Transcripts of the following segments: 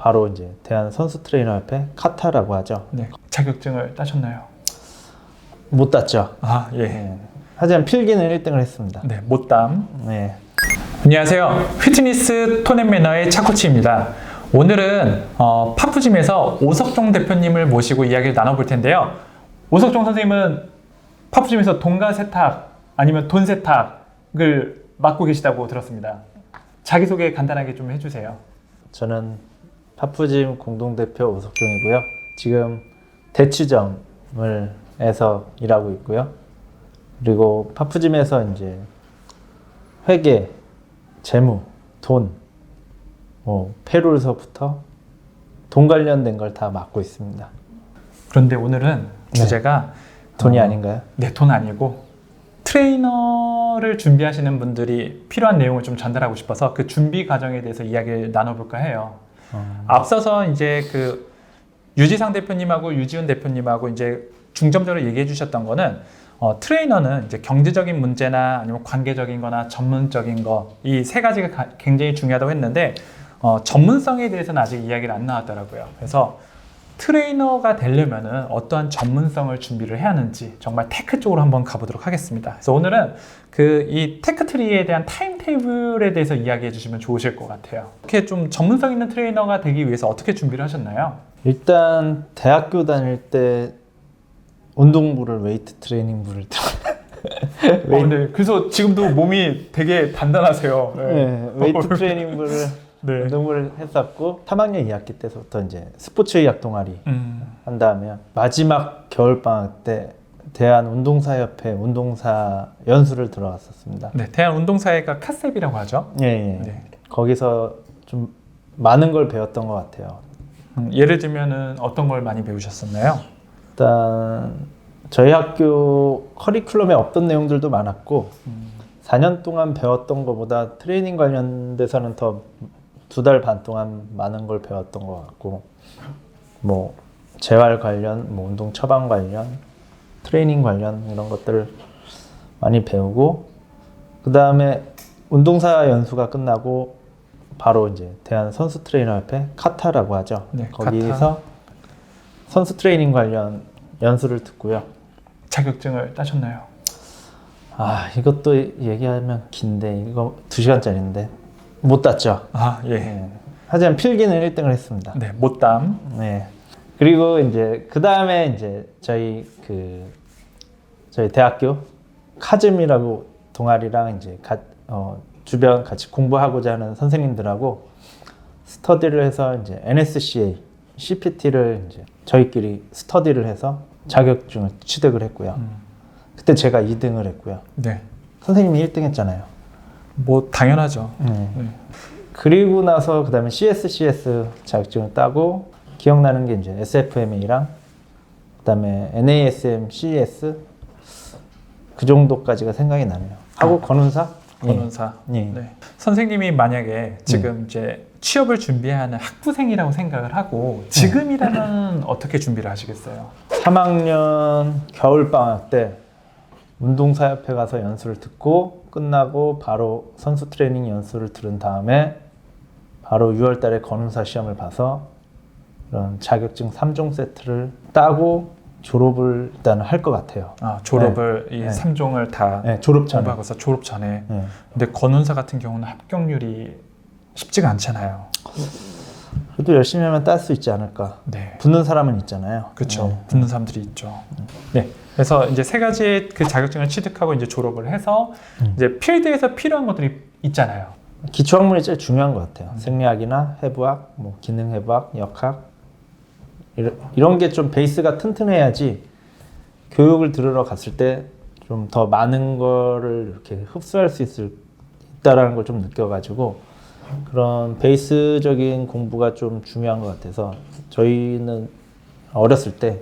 바로 이제 대한 선수 트레이너 협회 카타라고 하죠. 네. 자격증을 따셨나요? 못 땄죠. 아, 예. 네. 하지만 필기는 1등을 했습니다. 네, 못담. 네. 안녕하세요. 피트니스 톤앤 매너의 차코치입니다. 오늘은 어, 파푸짐에서 오석종 대표님을 모시고 이야기를 나눠볼 텐데요. 오석종 선생님은 파푸짐에서 돈가 세탁 아니면 돈 세탁을 맡고 계시다고 들었습니다. 자기소개 간단하게 좀 해주세요. 저는 파푸짐 공동대표 오석종이고요. 지금 대치점을 해서 일하고 있고요. 그리고 파푸짐에서 이제 회계, 재무, 돈, 뭐 페롤서부터 돈 관련된 걸 다 맡고 있습니다. 그런데 오늘은 네. 주제가 돈이 어, 아닌가요? 네, 돈 아니고 트레이너를 준비하시는 분들이 필요한 내용을 좀 전달하고 싶어서 그 준비 과정에 대해서 이야기를 나눠볼까 해요. 어, 앞서서 이제 그 유지상 대표님하고 유지훈 대표님하고 이제 중점적으로 얘기해 주셨던 거는 어, 트레이너는 이제 경제적인 문제나 아니면 관계적인 거나 전문적인 거 이 세 가지가 가- 굉장히 중요하다고 했는데 어, 전문성에 대해서는 아직 이야기를 안 나왔더라고요. 그래서 트레이너가 되려면은 어떠한 전문성을 준비를 해야 하는지 정말 테크 쪽으로 한번 가보도록 하겠습니다. 그래서 오늘은 그 이 테크 트리에 대한 타임 테이블에 대해서 이야기해 주시면 좋으실 것 같아요. 이렇게 좀 전문성 있는 트레이너가 되기 위해서 어떻게 준비를 하셨나요? 일단 대학교 다닐 때 운동부를 웨이트 트레이닝부를 어, 네. 그래서 지금도 몸이 되게 단단하세요. 네, 웨이트 트레이닝부를 네. 운동부를 했었고 3학년 2학기 때부터 이제 스포츠 의학 동아리 음, 한 다음에 마지막 겨울 방학 때 대한 운동사협회 운동사 연수를 들어갔었습니다. 네. 대한 운동사회가 카셉이라고 하죠. 예, 예. 네. 거기서 좀 많은 걸 배웠던 것 같아요. 음, 예를 들면은 어떤 걸 많이 배우셨었나요? 일단 저희 학교 커리큘럼에 없던 내용들도 많았고 음, 4년 동안 배웠던 것보다 트레이닝 관련돼서는 더 두 달 반 동안 많은 걸 배웠던 것 같고 뭐 재활 관련, 뭐 운동 처방 관련, 트레이닝 관련 이런 것들을 많이 배우고 그 다음에 운동사 연수가 끝나고 바로 이제 대한 선수 트레이너 협회 카타라고 하죠. 네, 거기서 선수 트레이닝 관련 연수를 듣고요. 자격증을 따셨나요? 아 이것도 얘기하면 긴데 이거 두 시간짜리인데 못 땄죠. 아, 예. 네. 하지만 필기는 1등을 했습니다. 네, 못담. 네. 그리고 이제 그 다음에 이제 저희 그 저희 대학교 카즘이라고 동아리랑 이제 가, 어, 주변 같이 공부하고자 하는 선생님들하고 스터디를 해서 이제 NSCA, CPT를 이제 저희끼리 스터디를 해서 자격증을 취득을 했고요. 음, 그때 제가 2등을 했고요. 네. 선생님이 1등 했잖아요. 뭐 당연하죠. 네. 네. 그리고 나서 그다음에 CSCS 자격증을 따고 기억나는 게 이제 SFMA랑 그다음에 NASM CES 그 정도까지가 생각이 나네요. 하고 건운사? 권원사. 예. 예. 네. 선생님이 만약에 지금 이제 취업을 준비하는 학부생이라고 생각을 하고 지금이라면 어떻게 준비를 하시겠어요? 3학년 겨울 방학 때 운동사협회 가서 연수를 듣고 끝나고 바로 선수 트레이닝 연수를 들은 다음에 바로 6월 달에 건운사 시험을 봐서 그런 자격증 3종 세트를 따고 졸업을 일단 할 것 같아요. 아, 졸업을 이 네. 3종을 다 네, 졸업 전에. 공부하고서 졸업 전에. 네. 근데 권운사 같은 경우는 합격률이 쉽지가 않잖아요. 그래도 열심히 하면 딸 수 있지 않을까. 네. 붙는 사람은 있잖아요. 그렇죠. 네. 붙는 사람들이 있죠. 네. 그래서 이제 세 가지의 그 자격증을 취득하고 이제 졸업을 해서 음. 이제 필드에서 필요한 것들이 있잖아요. 기초 학문이 제일 중요한 것 같아요. 생리학이나 해부학, 뭐 기능 해부학, 역학 이런, 이런 게 좀 베이스가 튼튼해야지 교육을 들으러 갔을 때 좀 더 많은 거를 이렇게 흡수할 수 있을 있다라는 걸 좀 느껴가지고 그런 베이스적인 공부가 좀 중요한 것 같아서 저희는 어렸을 때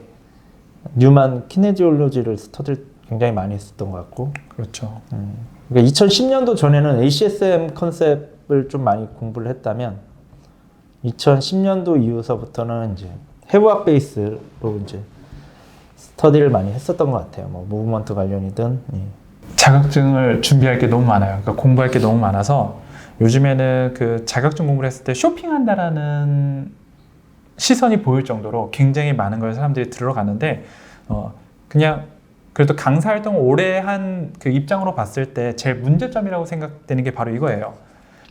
뉴만 키네지올로지를 스터디를 굉장히 많이 했었던 것 같고 그렇죠. 그러니까 2010년도 전에는 ACSM 컨셉을 좀 많이 공부를 했다면 2010년도 이후서부터는 이제 해부학 베이스로 이제 스터디를 많이 했었던 것 같아요. 뭐 무브먼트 관련이든 예. 자격증을 준비할 게 너무 많아요. 그러니까 공부할 게 너무 많아서 요즘에는 그 자격증 공부를 했을 때 쇼핑한다라는 시선이 보일 정도로 굉장히 많은 걸 사람들이 들어가는데 어, 그냥 그래도 강사 활동을 오래 한 그 입장으로 봤을 때 제일 문제점이라고 생각되는 게 바로 이거예요.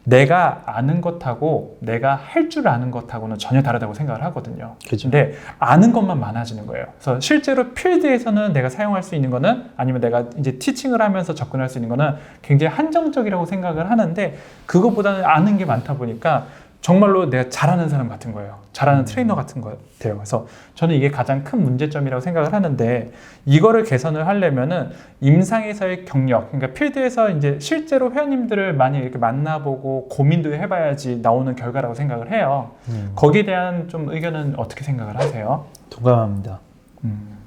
내가 아는 것하고 내가 할 줄 아는 것하고는 전혀 다르다고 생각을 하거든요. 그죠. 근데 아는 것만 많아지는 거예요. 그래서 실제로 필드에서는 내가 사용할 수 있는 거는 아니면 내가 이제 티칭을 하면서 접근할 수 있는 거는 굉장히 한정적이라고 생각을 하는데 그것보다는 아는 게 많다 보니까 정말로 내가 잘하는 사람 같은 거예요. 잘하는 트레이너 같은 거 같아요. 그래서 저는 이게 가장 큰 문제점이라고 생각을 하는데 이거를 개선을 하려면은 임상에서의 경력, 그러니까 필드에서 이제 실제로 회원님들을 많이 이렇게 만나보고 고민도 해봐야지 나오는 결과라고 생각을 해요. 음, 거기에 대한 좀 의견은 어떻게 생각을 하세요? 동감합니다. 음,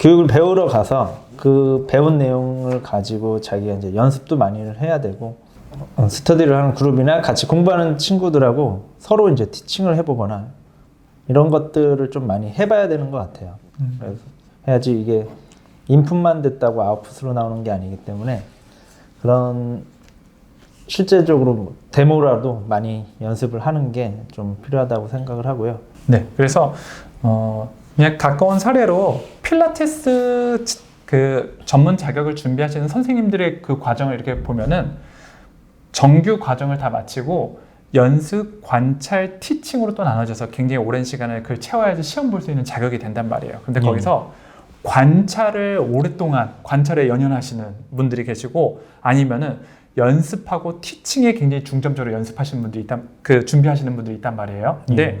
교육을 배우러 가서 그 배운 내용을 가지고 자기가 이제 연습도 많이 해야 되고 어, 스터디를 하는 그룹이나 같이 공부하는 친구들하고 서로 이제 티칭을 해보거나 이런 것들을 좀 많이 해봐야 되는 것 같아요. 음. 그래서 해야지 이게 인풋만 됐다고 아웃풋으로 나오는 게 아니기 때문에 그런 실제적으로 뭐 데모라도 많이 연습을 하는 게 좀 필요하다고 생각을 하고요. 네, 그래서 어, 그냥 가까운 사례로 필라테스 지- 그 전문 자격을 준비하시는 선생님들의 그 과정을 이렇게 보면은 정규 과정을 다 마치고 연습, 관찰, 티칭으로 또 나눠져서 굉장히 오랜 시간을 그걸 채워야지 시험 볼 수 있는 자격이 된단 말이에요. 근데 네. 거기서 관찰을 오랫동안 관찰에 연연하시는 분들이 계시고 아니면은 연습하고 티칭에 굉장히 중점적으로 연습하시는 분들이 있단 그 준비하시는 분들이 있단 말이에요. 근데 음.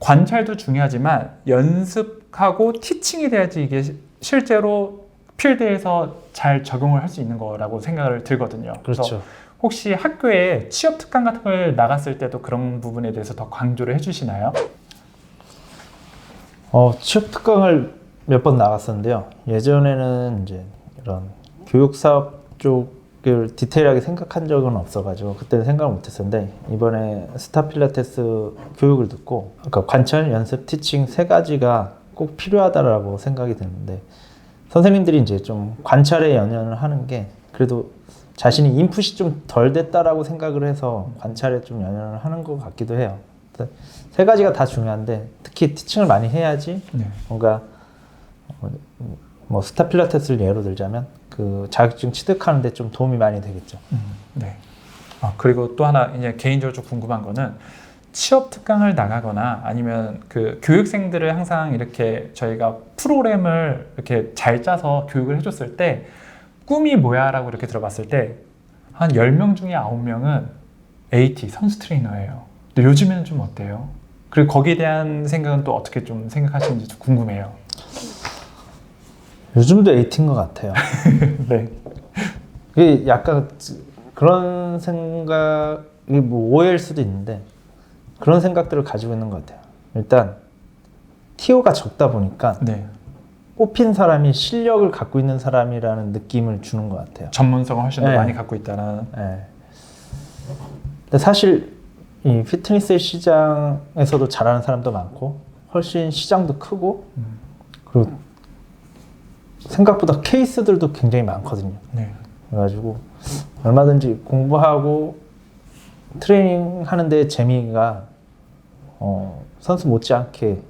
관찰도 중요하지만 연습하고 티칭이 돼야지 이게 시- 실제로 필드에서 잘 적용을 할 수 있는 거라고 생각을 들거든요. 그래서 그렇죠. 혹시 학교에 취업 특강 같은 걸 나갔을 때도 그런 부분에 대해서 더 강조를 해주시나요? 어, 취업 특강을 몇 번 나갔었는데요. 예전에는 이제 이런 교육 사업 쪽을 디테일하게 생각한 적은 없어가지고 그때는 생각을 못했었는데 이번에 스타 필라테스 교육을 듣고 아까 관찰, 연습, 티칭 세 가지가 꼭 필요하다라고 생각이 드는데 선생님들이 이제 좀 관찰에 연연을 하는 게 그래도 자신이 인풋이 좀 덜 됐다라고 생각을 해서 관찰에 좀 연연을 하는 것 같기도 해요. 세 가지가 다 중요한데 특히 티칭을 많이 해야지 네. 뭔가 어, 뭐 스타 필라테스를 예로 들자면 그 자격증 취득하는데 좀 도움이 많이 되겠죠. 네. 아, 그리고 또 하나 이제 개인적으로 좀 궁금한 거는 취업 특강을 나가거나 아니면 그 교육생들을 항상 이렇게 저희가 프로그램을 이렇게 잘 짜서 교육을 해줬을 때 꿈이 뭐야 라고 이렇게 들어봤을 때 한 10명 중에 9명은 AT 선수 트레이너예요. 근데 요즘에는 좀 어때요? 그리고 거기에 대한 생각은 또 어떻게 좀 생각하시는지 좀 궁금해요. 요즘도 에이트인 것 같아요. 네. 이게 약간 그런 생각이 뭐 오해일 수도 있는데 그런 생각들을 가지고 있는 것 같아요. 일단 티오가 적다 보니까 네. 뽑힌 사람이 실력을 갖고 있는 사람이라는 느낌을 주는 것 같아요. 전문성을 훨씬 더 네. 많이 갖고 있다는. 예. 근데 사실 이 피트니스 시장에서도 잘하는 사람도 많고 훨씬 시장도 크고 음. 그리고 생각보다 케이스들도 굉장히 많거든요. 네. 그래가지고 얼마든지 공부하고 트레이닝 하는데 재미가 어, 선수 못지않게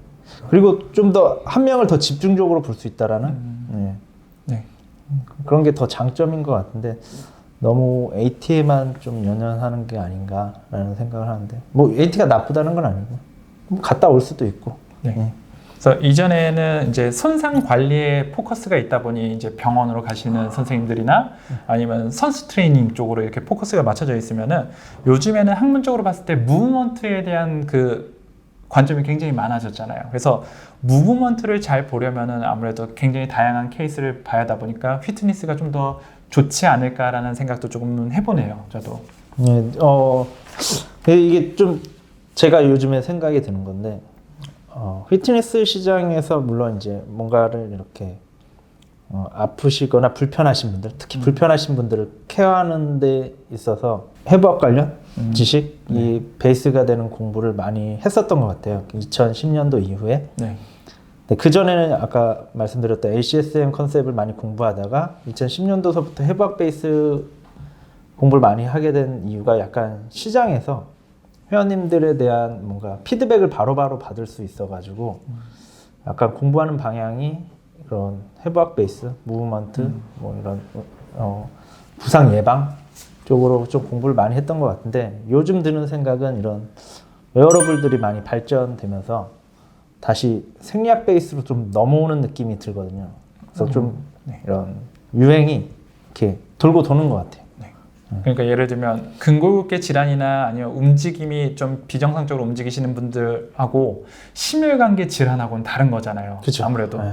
그리고 좀 더 한 명을 더 집중적으로 볼 수 있다라는 음. 네. 네. 그런 게 더 장점인 것 같은데 너무 AT에만 좀 연연하는 게 아닌가라는 생각을 하는데 뭐 AT가 나쁘다는 건 아니고 뭐 갔다 올 수도 있고 네. 네. 그래서 이전에는 이제 손상 관리에 포커스가 있다 보니 이제 병원으로 가시는 선생님들이나 아니면 선수 트레이닝 쪽으로 이렇게 포커스가 맞춰져 있으면은 요즘에는 학문 적으로 봤을 때 무브먼트에 대한 그 관점이 굉장히 많아졌잖아요. 그래서 무브먼트를 잘 보려면은 아무래도 굉장히 다양한 케이스를 봐야 하다 보니까 피트니스가 좀 더 좋지 않을까라는 생각도 조금 해보네요. 저도. 네, 어 이게 좀 제가 요즘에 생각이 드는 건데 어, 피트니스 시장에서 물론 이제 뭔가를 이렇게 어, 아프시거나 불편하신 분들, 특히 불편하신 분들을 케어하는 데 있어서 해부학 관련 음. 지식, 이 베이스가 되는 공부를 많이 했었던 것 같아요. 2010년도 이후에. 네. 그 전에는 아까 말씀드렸던 ACSM 컨셉을 많이 공부하다가 2010년도서부터 해부학 베이스 공부를 많이 하게 된 이유가 약간 시장에서 회원님들에 대한 뭔가 피드백을 바로바로 받을 수 있어가지고 약간 공부하는 방향이 그런 해부학 베이스, 무브먼트, 뭐 이런 어, 부상 예방 쪽으로 좀 공부를 많이 했던 것 같은데 요즘 드는 생각은 이런 웨어러블들이 많이 발전되면서 다시 생리학 베이스로 좀 넘어오는 느낌이 들거든요. 그래서 좀 네. 이런 유행이 이렇게 돌고 도는 것 같아요. 그러니까 예를 들면 근골격계 질환이나 아니면 움직임이 좀 비정상적으로 움직이시는 분들하고 심혈관계 질환하고는 다른 거잖아요. 그쵸. 아무래도 네.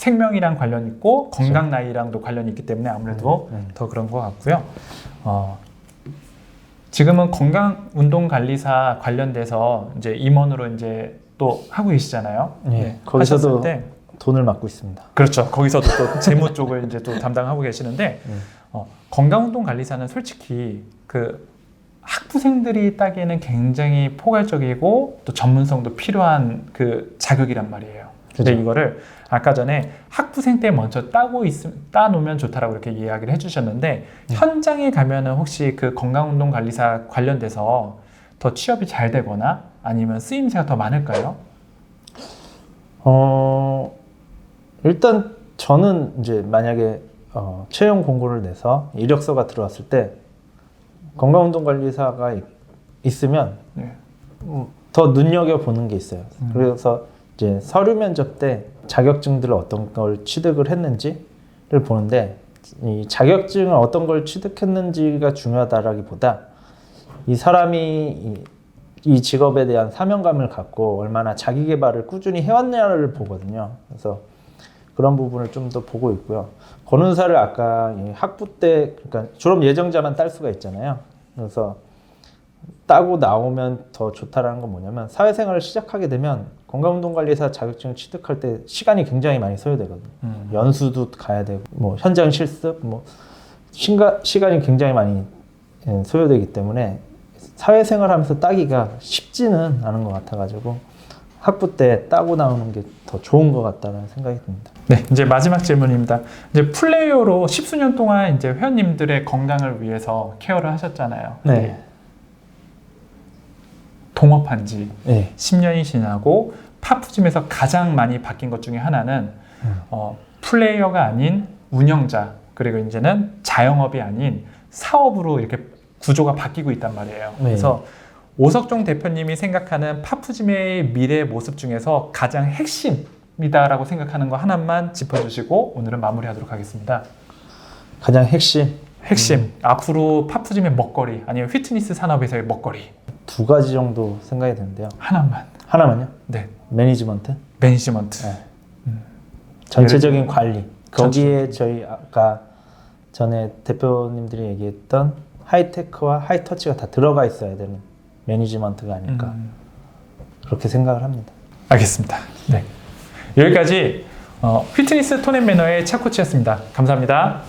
생명이랑 관련 있고 건강 나이랑도 관련이 있기 때문에 아무래도 네, 네. 더 그런 것 같고요. 어, 지금은 건강 운동 관리사 관련돼서 이제 임원으로 이제 또 하고 계시잖아요. 네, 거기서도 때 돈을 받고 있습니다. 그렇죠. 거기서도 또 재무 쪽을 이제 또 담당하고 계시는데 음. 어, 건강 운동 관리사는 솔직히 그 학부생들이 따기에는 굉장히 포괄적이고 또 전문성도 필요한 그 자격이란 말이에요. 근데 그죠. 이거를 아까 전에 학부생 때 먼저 따고 있음 따놓으면 좋다라고 이렇게 이야기를 해주셨는데 음. 현장에 가면은 혹시 그 건강운동 관리사 관련돼서 더 취업이 잘 되거나 아니면 쓰임새가 더 많을까요? 어, 일단 저는 이제 만약에 어, 채용 공고를 내서 이력서가 들어왔을 때 건강운동관리사가 있- 있으면 네. 음, 더 눈여겨 보는 게 있어요. 음. 그래서 이제 서류 면접 때 자격증들을 어떤 걸 취득을 했는지를 보는데 이 자격증을 어떤 걸 취득했는지가 중요하다라기보다 이 사람이 이, 이 직업에 대한 사명감을 갖고 얼마나 자기 개발을 꾸준히 해왔냐를 보거든요. 그래서 그런 부분을 좀 더 보고 있고요. 권은사를 아까 이 학부 때 그러니까 졸업 예정자만 딸 수가 있잖아요. 그래서 따고 나오면 더 좋다라는 건 뭐냐면 사회생활을 시작하게 되면 건강운동관리사 자격증을 취득할 때 시간이 굉장히 많이 소요되거든요. 음. 연수도 가야 되고 뭐 현장 실습 뭐 신가, 시간이 굉장히 많이 예, 소요되기 때문에 사회생활하면서 따기가 쉽지는 않은 것 같아가지고 학부 때 따고 나오는 게 더 좋은 것 같다는 생각이 듭니다. 네, 이제 마지막 질문입니다. 이제 플레이어로 십수년 동안 이제 회원님들의 건강을 위해서 케어를 하셨잖아요. 네, 동업한 지 네, 10년이 지나고 파푸짐에서 가장 많이 바뀐 것 중에 하나는 음. 어, 플레이어가 아닌 운영자 그리고 이제는 자영업이 아닌 사업으로 이렇게 구조가 바뀌고 있단 말이에요. 네. 그래서 오석종 대표님이 생각하는 파푸짐의 미래 모습 중에서 가장 핵심이다라고 생각하는 거 하나만 짚어주시고 오늘은 마무리하도록 하겠습니다. 가장 핵심 핵심 앞으로 파푸짐의 먹거리 아니면 휘트니스 산업에서의 먹거리 두 가지 정도 생각이 드는데요. 하나만. 하나만요. 네, 매니지먼트, 매니지먼트. 네. 전체적인 관리. 거기에 저희 아까 전에 대표님들이 얘기했던 하이테크와 하이터치가 다 들어가 있어야 되는 매니지먼트가 아닐까 음. 그렇게 생각을 합니다. 알겠습니다. 네. 여기까지 어, 휘트니스 톤앤 매너의 차코치였습니다. 감사합니다.